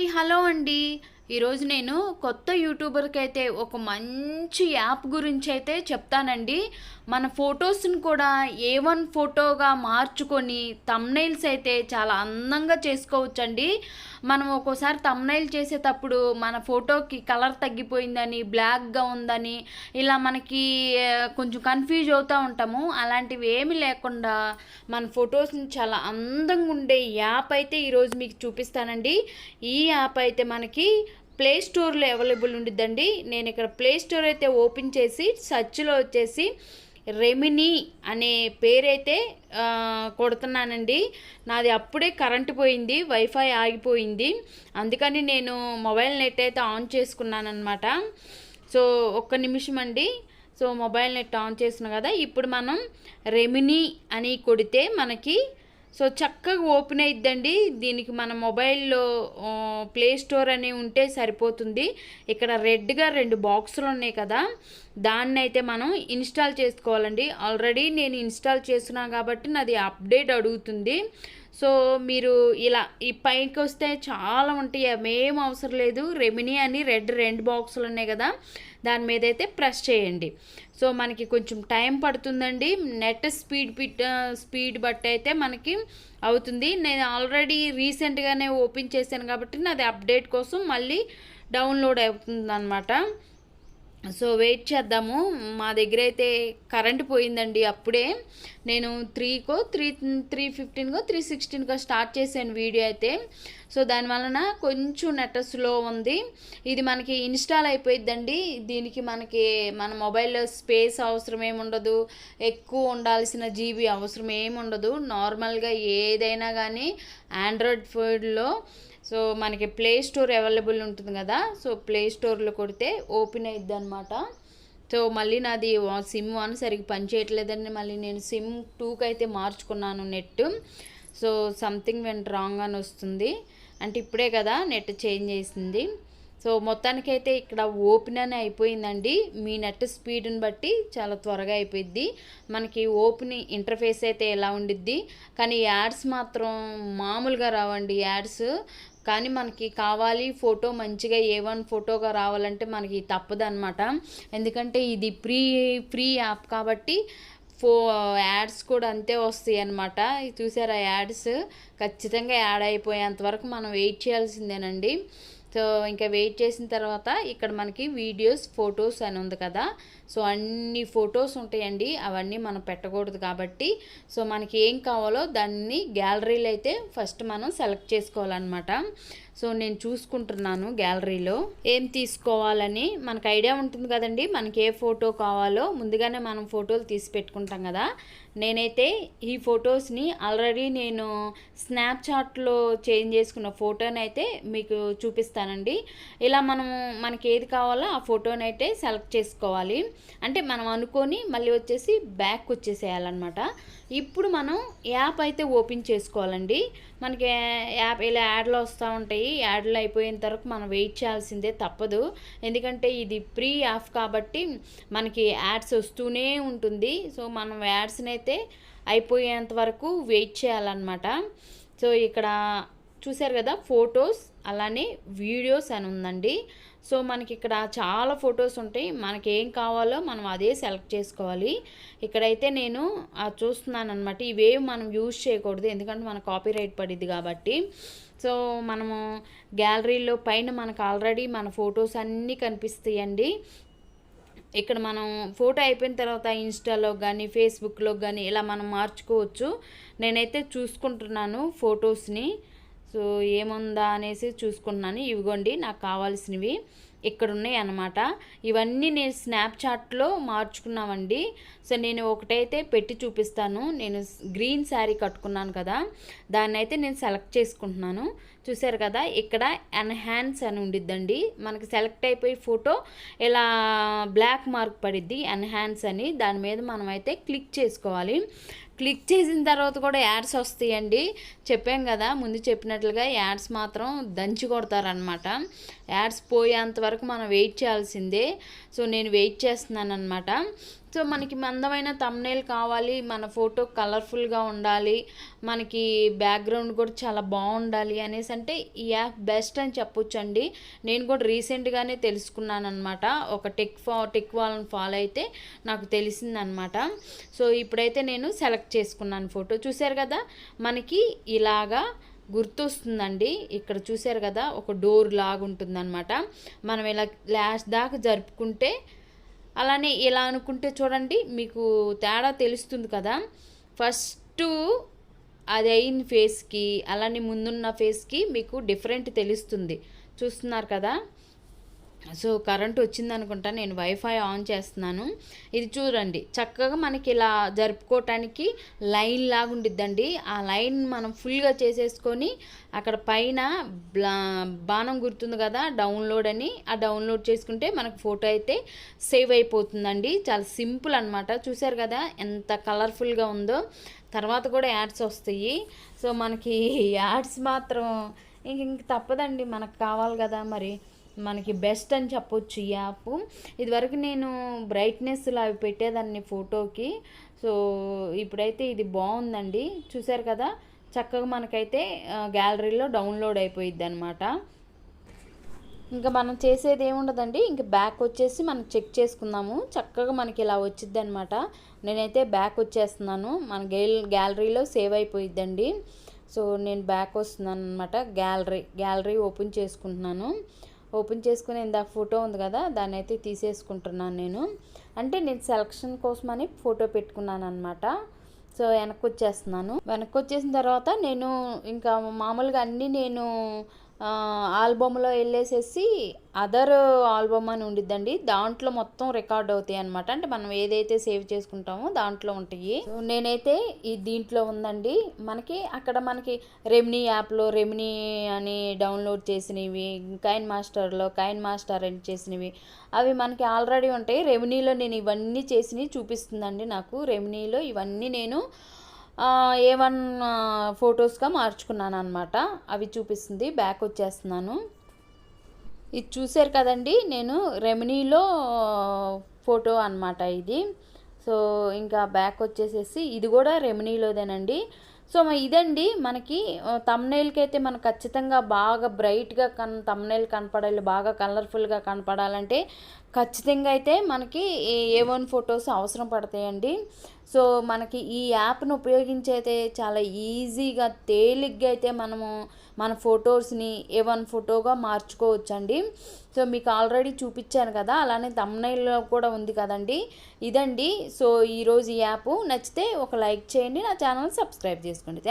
Hi hello అండి. ఈరోజు నేను కొత్త యూట్యూబర్కి అయితే ఒక మంచి యాప్ గురించి అయితే చెప్తానండి. మన ఫొటోస్ని కూడా ఏ వన్ ఫోటోగా మార్చుకొని తమ్నైల్స్ అయితే చాలా అందంగా చేసుకోవచ్చండి. మనం ఒక్కోసారి తమ్నైల్ చేసేటప్పుడు మన ఫోటోకి కలర్ తగ్గిపోయిందని బ్లాక్గా ఉందని ఇలా మనకి కొంచెం కన్ఫ్యూజ్ అవుతూ ఉంటాము. అలాంటివి ఏమీ లేకుండా మన ఫొటోస్ని చాలా అందంగా ఉండే యాప్ అయితే ఈరోజు మీకు చూపిస్తానండి. ఈ యాప్ అయితే మనకి ప్లే స్టోర్లో అవైలబుల్ ఉండిద్దండి. నేను ఇక్కడ ప్లే స్టోర్ అయితే ఓపెన్ చేసి సర్చ్లో వచ్చేసి రెమినీ అనే పేరైతే కొడుతున్నానండి. నాది అప్పుడే కరెంటు పోయింది వైఫై ఆగిపోయింది. అందుకని నేను మొబైల్ నెట్ అయితే ఆన్ చేసుకున్నాను అనమాట సో ఒక్క నిమిషం అండి. సో మొబైల్ నెట్ ఆన్ చేసిన కదా ఇప్పుడు మనం రెమినీ అని కొడితే మనకి సో చక్కగా ఓపెన్ అయిద్దండి. దీనికి మన మొబైల్లో ప్లే స్టోర్ అని ఉంటే సరిపోతుంది. ఇక్కడ రెడ్గా రెండు బాక్సులు ఉన్నాయి కదా. దాన్ని అయితే మనం ఇన్స్టాల్ చేసుకోవాలండి. ఆల్రెడీ నేను ఇన్స్టాల్ చేస్తున్నాను కాబట్టి నాది అప్డేట్ అడుగుతుంది. సో మీరు ఇలా ఈ పైకి వస్తే చాలా ఉంటాయి. ఏం అవసరం లేదు. రెమినీ అని రెడ్ రెండు బాక్సులు ఉన్నాయి కదా. దాని మీద అయితే ప్రెస్ చేయండి. సో మనకి కొంచెం టైం పడుతుందండి. నెట్ స్పీడ్ పిట్ స్పీడ్ బట్టి అయితే మనకి అవుతుంది. నేను ఆల్రెడీ రీసెంట్గానే ఓపెన్ చేశాను కాబట్టి నాది అప్డేట్ కోసం మళ్ళీ డౌన్లోడ్ అవుతుంది అనమాట సో వెయిట్ చేద్దాము. మా దగ్గర అయితే కరెంట్ పోయిందండి అప్పుడే. నేను త్రీకో త్రీ త్రీ ఫిఫ్టీన్కో త్రీ సిక్స్టీన్కో స్టార్ట్ చేశాను వీడియో అయితే. సో దాని వలన కొంచెం నెట్ స్లో ఉంది. ఇది మనకి ఇన్స్టాల్ అయిపోయిద్దండి. దీనికి మనకి మన మొబైల్లో స్పేస్ అవసరం ఏమి ఉండదు. ఎక్కువ ఉండాల్సిన జీబీ అవసరం ఏమి ఉండదు. నార్మల్గా ఏదైనా కానీ ఆండ్రాయిడ్ ఫోన్లో సో మనకి ప్లే స్టోర్ అవైలబుల్ ఉంటుంది కదా. సో ప్లే స్టోర్లో కొడితే ఓపెన్ అయిద్ది అనమాట సో మళ్ళీ నాది సిమ్ వన్ సరిగ్గా పనిచేయట్లేదని మళ్ళీ నేను సిమ్ టూకి అయితే మార్చుకున్నాను net so something went wrong అని వస్తుంది. అంటే ఇప్పుడే కదా నెట్ చేంజ్ చేసింది. సో మొత్తానికైతే ఇక్కడ ఓపెన్ అని అయిపోయిందండి. మీ నెట్ స్పీడ్ని బట్టి చాలా త్వరగా అయిపోయింది మనకి ఓపెన్ ఇంటర్ఫేస్ అయితే ఎలా ఉండిద్ది? కానీ యాడ్స్ మాత్రం మామూలుగా రావండి యాడ్స్. కానీ మనకి కావాలి ఫోటో మంచిగా ఏ వన్ ఫోటోగా రావాలంటే మనకి తప్పదనమాట ఎందుకంటే ఇది ప్రీ ఫ్రీ యాప్ కాబట్టి ఫో యాడ్స్ కూడా అంతే వస్తాయి అనమాట చూసారా యాడ్స్? ఖచ్చితంగా యాడ్ అయిపోయేంత వరకు మనం వెయిట్ చేయాల్సిందేనండి. సో ఇంకా వెయిట్ చేసిన తర్వాత ఇక్కడ మనకి వీడియోస్ ఫొటోస్ అని ఉంది కదా. సో అన్ని ఫొటోస్ ఉంటాయండి. అవన్నీ మనం పెట్టకూడదు కాబట్టి. సో మనకి ఏం కావాలో దాన్ని గ్యాలరీలో అయితే ఫస్ట్ మనం సెలెక్ట్ చేసుకోవాలన్నమాట. సో నేను చూసుకుంటున్నాను గ్యాలరీలో. ఏం తీసుకోవాలని మనకు ఐడియా ఉంటుంది కదండి. మనకి ఏ ఫోటో కావాలో ముందుగానే మనం ఫోటోలు తీసి పెట్టుకుంటాం కదా. నేనైతే ఈ ఫొటోస్ని ఆల్రెడీ నేను స్నాప్చాట్లో చేంజ్ చేసుకున్న ఫోటోని అయితే మీకు చూపిస్తానండి. ఇలా మనము మనకి ఏది కావాలో ఆ ఫోటోని అయితే సెలెక్ట్ చేసుకోవాలి. అంటే మనం అనుకొని మళ్ళీ వచ్చేసి బ్యాక్ వచ్చేసేయాలన్నమాట. ఇప్పుడు మనం యాప్ అయితే ఓపెన్ చేసుకోవాలండి. మనకి యాప్ ఇలా యాడ్లు వస్తూ ఉంటాయి. యాడ్లు అయిపోయిన తర్వాత మనం వెయిట్ చేయాల్సిందే తప్పదు. ఎందుకంటే ఇది ప్రీ యాప్ కాబట్టి మనకి యాడ్స్ వస్తూనే ఉంటుంది. సో మనం యాడ్స్ని అయితే అయిపోయేంత వరకు వెయిట్ చేయాలన్నమాట. సో ఇక్కడ చూశారు కదా ఫొటోస్ అలానే వీడియోస్ అని ఉందండి. సో మనకి ఇక్కడ చాలా ఫొటోస్ ఉంటాయి. మనకి ఏం కావాలో మనం అదే సెలెక్ట్ చేసుకోవాలి. ఇక్కడైతే నేను చూస్తున్నాను అనమాట ఇవేవి మనం యూజ్ చేయకూడదు. ఎందుకంటే మన కాపీ రైట్ పడిద్ది కాబట్టి. సో మనము గ్యాలరీలో పైన మనకు ఆల్రెడీ మన ఫొటోస్ అన్నీ కనిపిస్తాయండి. ఇక్కడ మనం ఫోటో అయిపోయిన తర్వాత ఇన్స్టాలో కానీ ఫేస్బుక్లో కానీ ఇలా మనం మార్చుకోవచ్చు. నేనైతే చూసుకుంటున్నాను ఫొటోస్ని. సో ఏముందా అనేసి చూసుకుంటున్నాను ఇవిగోండి నాకు కావాల్సినవి ఇక్కడ ఉన్నాయి అన్నమాట. ఇవన్నీ నేను స్నాప్చాట్లో మార్చుకున్నామండి సో నేను ఒకటైతే పెట్టి చూపిస్తాను. నేను గ్రీన్ శారీ కట్టుకున్నాను కదా దాన్ని అయితే నేను సెలెక్ట్ చేసుకుంటున్నాను. చూసారు కదా ఇక్కడ ఎన్హాన్స్ అని ఉండిద్దండి. మనకి సెలెక్ట్ అయిపోయి ఫోటో ఇలా బ్లాక్ మార్క్ పడిద్ది ఎన్హాన్స్ అని. దాని మీద మనం అయితే క్లిక్ చేసుకోవాలి. క్లిక్ చేసిన తర్వాత కూడా యాడ్స్ వస్తాయండి. చెప్పాం కదా ముందు చెప్పినట్లుగా యాడ్స్ మాత్రం దంచి కొడతారనమాట యాడ్స్ పోయేంత వరకు మనం వెయిట్ చేయాల్సిందే. సో నేను వెయిట్ చేస్తున్నాను అనమాట సో మనకి అందమైన తమ్నేల్ కావాలి మన ఫోటో కలర్ఫుల్గా ఉండాలి మనకి బ్యాక్గ్రౌండ్ కూడా చాలా బాగుండాలి అనేసి అంటే ఈ యాప్ బెస్ట్ అని చెప్పొచ్చండి. నేను కూడా రీసెంట్గానే తెలుసుకున్నాను అనమాట ఒక టెక్ ఫా టెక్ వాళ్ళని ఫాలో అయితే నాకు తెలిసిందనమాట సో ఇప్పుడైతే నేను సెలెక్ట్ చేసుకున్నాను ఫోటో చూశారు కదా మనకి ఇలాగా గుర్తొస్తుందండి. ఇక్కడ చూశారు కదా ఒక డోర్ లాగుంటుందన్నమాట. మనం ఇలా లాస్ట్ దాకా జరుపుకుంటే అలానే ఇలా అనుకుంటే చూడండి మీకు తేడా తెలుస్తుంది కదా. ఫస్ట్ అది అయిన ఫేస్కి అలానే ముందున్న ఫేస్కి మీకు డిఫరెంట్ తెలుస్తుంది. చూస్తున్నారు కదా? సో కరెంట్ వచ్చింది అనుకుంటా నేను వైఫై ఆన్ చేస్తున్నాను. ఇది చూడండి చక్కగా మనకి ఇలా జరుపుకోవటానికి లైన్ లాగా ఉండిద్దండి. ఆ లైన్ మనం ఫుల్గా చేసేసుకొని అక్కడ పైన బాణం గుర్తుంది కదా డౌన్లోడ్ అని. ఆ డౌన్లోడ్ చేసుకుంటే మనకు ఫోటో అయితే సేవ్ అయిపోతుందండి. చాలా సింపుల్ అనమాట చూసారు కదా ఎంత కలర్ఫుల్గా ఉందో. తర్వాత కూడా యాడ్స్ వస్తాయి. సో మనకి యాడ్స్ మాత్రం ఇంక ఇంక తప్పదండి మనకు కావాలి కదా మరి. మనకి బెస్ట్ అని చెప్పొచ్చు ఈ యాప్. ఇదివరకు నేను బ్రైట్నెస్లో అవి పెట్టేదాన్ని ఫోటోకి. సో ఇప్పుడైతే ఇది బాగుందండి. చూసారు కదా? చక్కగా మనకైతే గ్యాలరీలో డౌన్లోడ్ అయిపోయిద్ది అనమాట ఇంకా మనం చేసేది ఏముండదండి? ఇంకా బ్యాక్ వచ్చేసి మనం చెక్ చేసుకుందాము. చక్కగా మనకి ఇలా వచ్చిద్ది అనమాట నేనైతే బ్యాక్ వచ్చేస్తున్నాను. మన గేల్ గ్యాలరీలో సేవ్ అయిపోయిద్దండి. సో నేను బ్యాక్ వస్తున్నాను అనమాట గ్యాలరీ గ్యాలరీ ఓపెన్ చేసుకుంటున్నాను. ఓపెన్ చేసుకుని ఇందాక ఫోటో ఉంది కదా దాన్ని అయితే తీసేసుకుంటున్నాను నేను. అంటే నేను సెలక్షన్ కోసమని ఫోటో పెట్టుకున్నాను అనమాట సో వెనక్కి వచ్చేస్తున్నాను వెనక్కి వచ్చేసిన తర్వాత నేను ఇంకా మామూలుగా అన్నీ నేను ఆల్బమ్లో వెళ్ళేసేసి అదర్ ఆల్బమ్ అని ఉండిద్దండి. దాంట్లో మొత్తం రికార్డ్ అవుతాయి అనమాట అంటే మనం ఏదైతే సేవ్ చేసుకుంటామో దాంట్లో ఉంటాయి. నేనైతే ఈ దీంట్లో ఉందండి. మనకి అక్కడ మనకి రెమినీ యాప్లో రెమినీ అని డౌన్లోడ్ చేసినవి కైన్ మాస్టర్లో కైన్ మాస్టర్ అని చేసినవి అవి మనకి ఆల్రెడీ ఉంటాయి. రెమినీలో నేను ఇవన్నీ చేసినవి చూపిస్తుందండి నాకు. రెమినీలో ఇవన్నీ నేను ఏ వన్ ఫొటోస్గా మార్చుకున్నాను అనమాట అవి చూపిస్తుంది బ్యాక్ వచ్చేస్తున్నాను. ఇది చూసారు కదండి నేను రెమినీలో ఫోటో అనమాట ఇది. సో ఇంకా బ్యాక్ వచ్చేసేసి ఇది కూడా రెమినీలోదేనండి సో ఇదండి మనకి తమ్నైల్కి అయితే మనం ఖచ్చితంగా బాగా బ్రైట్గా కన్ తమ్నైల్ కనపడాలి బాగా కలర్ఫుల్గా కనపడాలంటే ఖచ్చితంగా అయితే మనకి ఏ వన్ ఫొటోస్ అవసరం పడతాయండి. సో మనకి ఈ యాప్ను ఉపయోగించైతే చాలా ఈజీగా తేలిగ్గా అయితే మనము మన ఫొటోస్ని ఏ వన్ ఫోటోగా మార్చుకోవచ్చండి. సో మీకు ఆల్రెడీ చూపించాను కదా అలానే తమ్నైల్లో కూడా ఉంది కదండి. ఇదండి. సో ఈరోజు ఈ యాప్. నచ్చితే ఒక లైక్ చేయండి నా ఛానల్ సబ్స్క్రైబ్ చేసుకోండి. థ్యాంక్